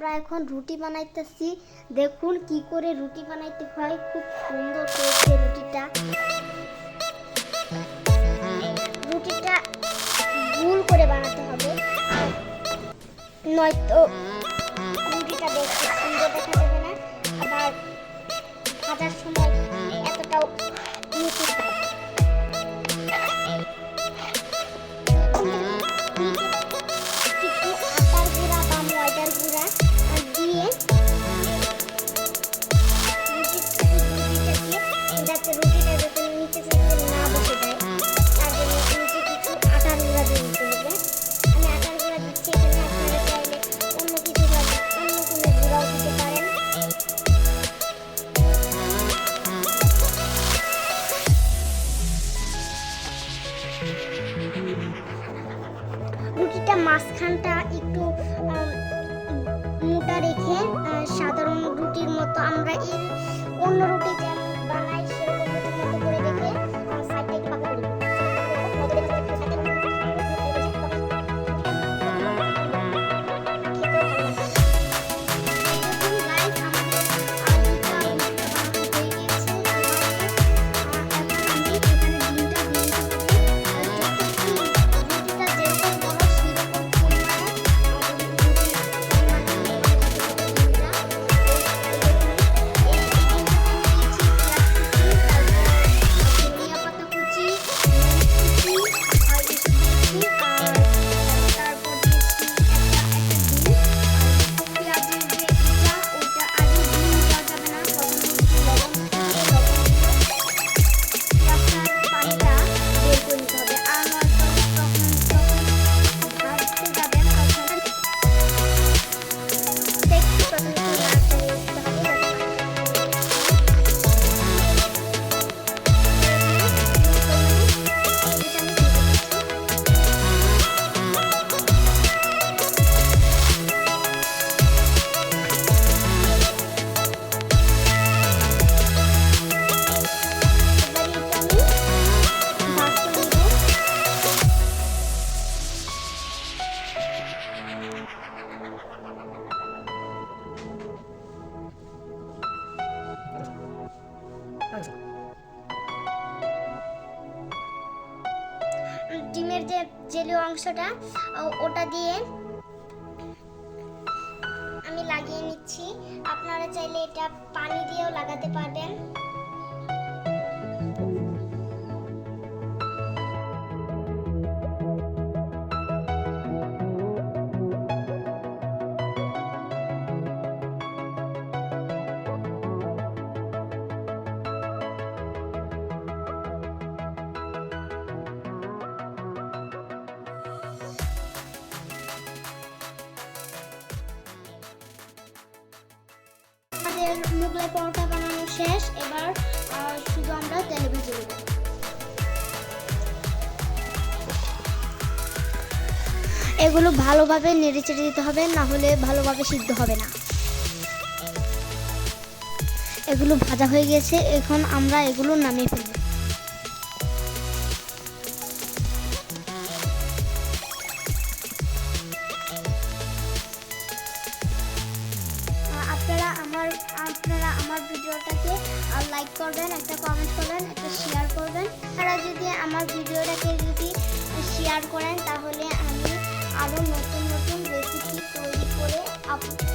আমরা এখন রুটি বানাইতেছি। দেখুন কি করে রুটি বানাইতে হয়। খুব সুন্দর হয়েছে রুটিটা। রুটিটা গুল করে বানাতে হবে। নয়তো রুটিটা দেখতে সুন্দর দেখা যাবে না। আবার ভাজার সময় রুটিটা মাঝখানটা একটু মোটা রেখে সাধারণ রুটির মতো আমরা এর অন্য রুটি ডিমের যে জেলি অংশটা ওটা দিয়ে আমি লাগিয়ে নিচ্ছি। আপনারা চাইলে এটা পানি দিয়েও লাগাতে পারবেন। আমাদের মুগলাই পরোটা বানানো শেষ। এবার শুধু আমরা তেলে ভেজে নেব। এগুলো ভালোভাবে নেড়ে চেড়ে দিতে হবে, না হলে ভালোভাবে সিদ্ধ হবে না। এগুলো ভাজা হয়ে গেছে, এখন আমরা এগুলো নামিয়ে ফেলব। আপনারা আমার ভিডিওটাকে লাইক করবেন, একটা কমেন্ট করবেন, একটা শেয়ার করবেন। আপনারা যদি আমার ভিডিওটাকে যদি শেয়ার করেন, তাহলে আমি আরও নতুন নতুন রেসিপি তৈরি করে আপ দেখাবো